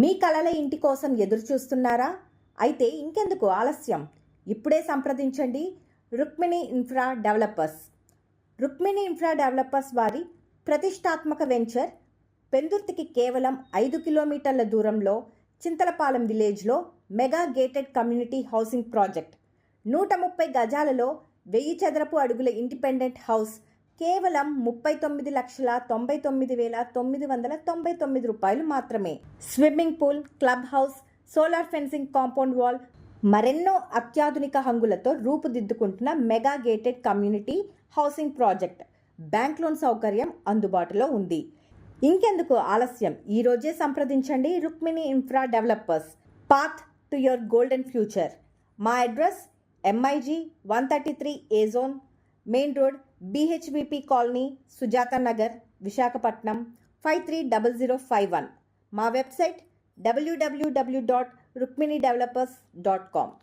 మీ కలల ఇంటి కోసం ఎదురు చూస్తున్నారా? అయితే ఇంకెందుకు ఆలస్యం? ఇప్పుడే సంప్రదించండి. Rukmini infra developers. Rukmini infra developers వారి ప్రతిష్టాత్మక వెంచర్ పెందుర్తికి కేవలం ఐదు కిలోమీటర్ల దూరంలో చింతలపాలెం విలేజ్లో mega gated community housing project. నూట ముప్పై గజాలలో వెయ్యి చదరపు అడుగుల ఇండిపెండెంట్ హౌస్ కేవలం ముప్పై తొమ్మిది లక్షల తొంభై తొమ్మిది వేల తొమ్మిది వందల తొంభై తొమ్మిది రూపాయలు మాత్రమే. Swimming pool club house solar fencing compound wall మరెన్నో అత్యాధునిక హంగులతో రూపుదిద్దుకుంటున్న mega gated community housing project. Bank loan సౌకర్యం అందుబాటులో ఉంది. ఇంకెందుకు ఆలస్యం? ఈరోజే సంప్రదించండి Rukmini infra developers. Path to your golden future. మా address MIG one thirty three A zone main road BHBP colony Sujatha Nagar Visakhapatnam five three double zero five one మా website డబ్ల్యూడబ్ల్యూడబ్ల్యూ dot Rukmini developers dot com